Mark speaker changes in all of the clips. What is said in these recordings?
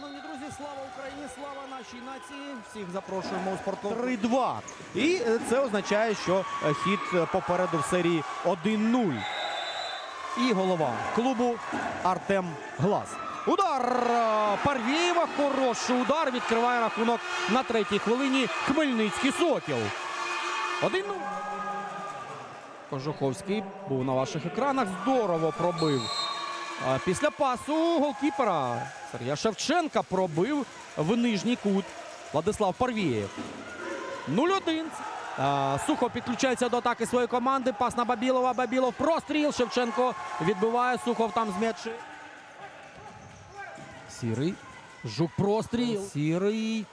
Speaker 1: Шановні друзі, слава Україні, слава нашій нації. Всіх запрошуємо у спортклуб 3-2. І е, це означає, що е, хід е, попереду в серії 1-0. І голова клубу Артем Глас. Удар Парвєєва. Хороший удар. Відкриває рахунок на третій хвилині. Хмельницький Сокіл. 1-0. Кожуховський був на ваших екранах. Здорово пробив. Після пасу голкіпера Сергія Шевченка пробив в нижній кут Владислав Парвієв. 0-1. Сухо підключається до атаки своєї команди. Пас на Бабілова. Бабілов простріл. Шевченко відбиває. Сухов там з м'ячі. Сірий. Жук простріл. Сірий.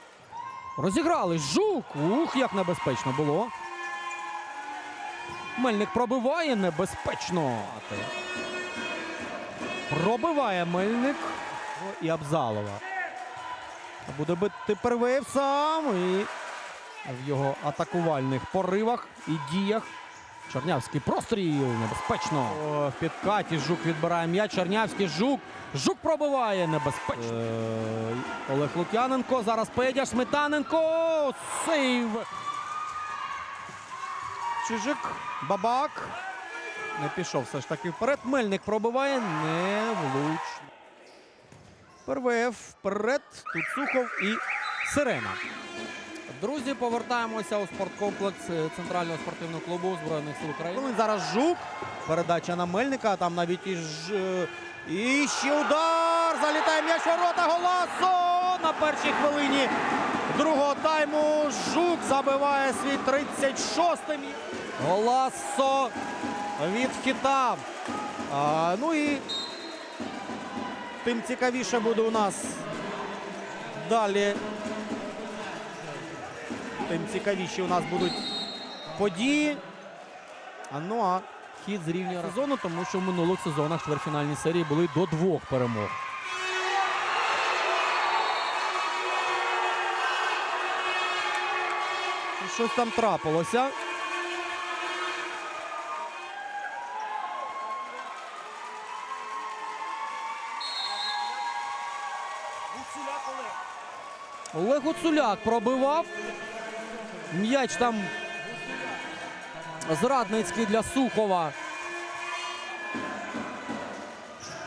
Speaker 1: Розіграли. Жук. Ух, як небезпечно було. Мельник пробиває небезпечно. Пробиває Мельник і Абзалова. Буде бити Первеєв сам і в його атакувальних поривах і діях. Чорнявський простріл небезпечно. О, в підкаті Жук відбирає м'яч. Чорнявський Жук. Жук пробиває небезпечно. Е, Олег Лук'яненко. Зараз Педя Сметаненко. Сейв. Чижик. Бабак. Не пішов все ж таки вперед. Мельник пробиває не влучно. Вперед. Тут Сухов і Сирена. Друзі, повертаємося у спорткомплекс е, Центрального спортивного клубу Збройних сил України. Ну, Зараз Жук. Передача на Мельника. Там навіть і, ж... е, і ще удар. Залітає м'яч ворота. Голасо на першій хвилині другого тайму. Жук забиває свій 36-й. м'яч. Голасо від хіта. А, ну і тим цікавіше буде у нас далі. Тим цікавіші у нас будуть події. А ну а хід зрівнює сезону, тому що в минулих сезонах чвертьфінальні серії були до двох перемог. Щось там трапилося. Олег Гуцуляк пробивав. М'яч там зрадницький для Сухова.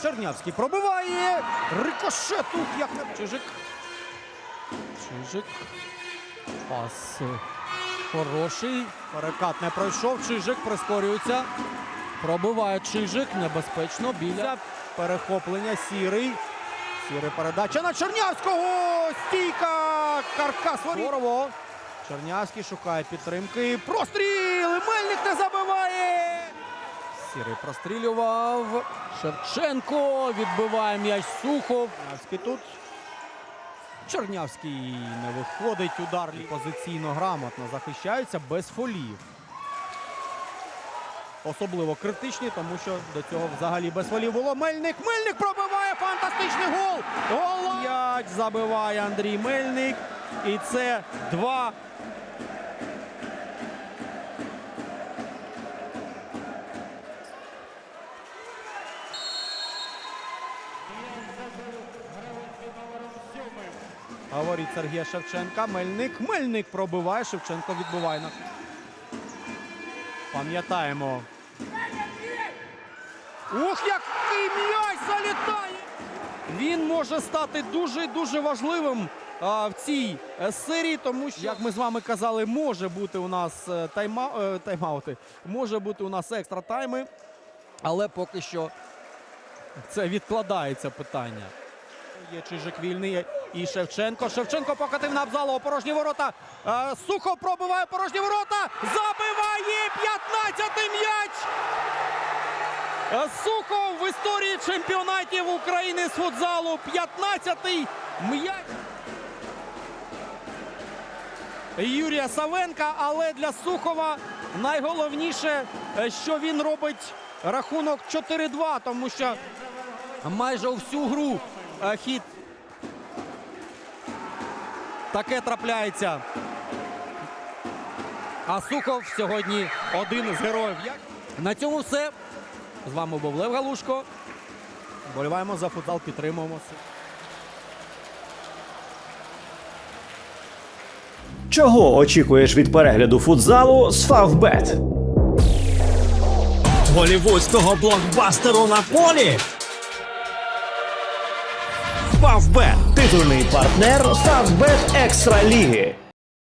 Speaker 1: Чернявський пробиває. Рикошет тут як не Чижик. Чижик. Пас хороший. Перекат не пройшов. Чижик прискорюється. Пробиває Чижик. Небезпечно біля перехоплення сірий. Сіра передача на Чернявського! Стійка! Каркас Здорово! Чернявський шукає підтримки. Простріл! Мельник не забиває! Сірий прострілював. Шевченко відбиває м'яч Сухов. Чернявський тут. Чернявський не виходить. Удар позиційно грамотно захищаються без фолів. Особливо критичні, тому що до цього взагалі без фолів було. Мельник. Мельник пробиває фантастичний гол. Гол! М'яч забиває Андрій Мельник. І це два. Говорить Сергія Шевченка. Мельник. Мельник пробиває. Шевченко відбиває на. Пам'ятаємо. Ух, який м'яч залітає! Він може стати дуже і дуже важливим а, в цій е, серії, тому що, як ми з вами казали, може бути у нас е, тайма, е, тайм-аути, може бути у нас екстра тайми, але поки що це відкладається питання. Є Чижик вільний і Шевченко. Шевченко покатив на Абзалова порожні ворота. Сухов пробиває порожні ворота. Забиває 15-й м'яч. Сухов в історії чемпіонатів України з футзалу 15-й м'яч. Юрія Савенка, але для Сухова найголовніше, е, що він робить рахунок 4-2, тому що майже всю гру е, хід таке трапляється. А Сухов сьогодні один з героїв. На цьому все. З вами був Лев Галушко. Боліваємо за футзал, підтримуємо.
Speaker 2: Чого очікуєш від перегляду футзалу з Фавбет?
Speaker 3: Голівудського блокбастеру на полі. Фавбет.
Speaker 2: Титульний партнер Фавбет Екстра Ліги.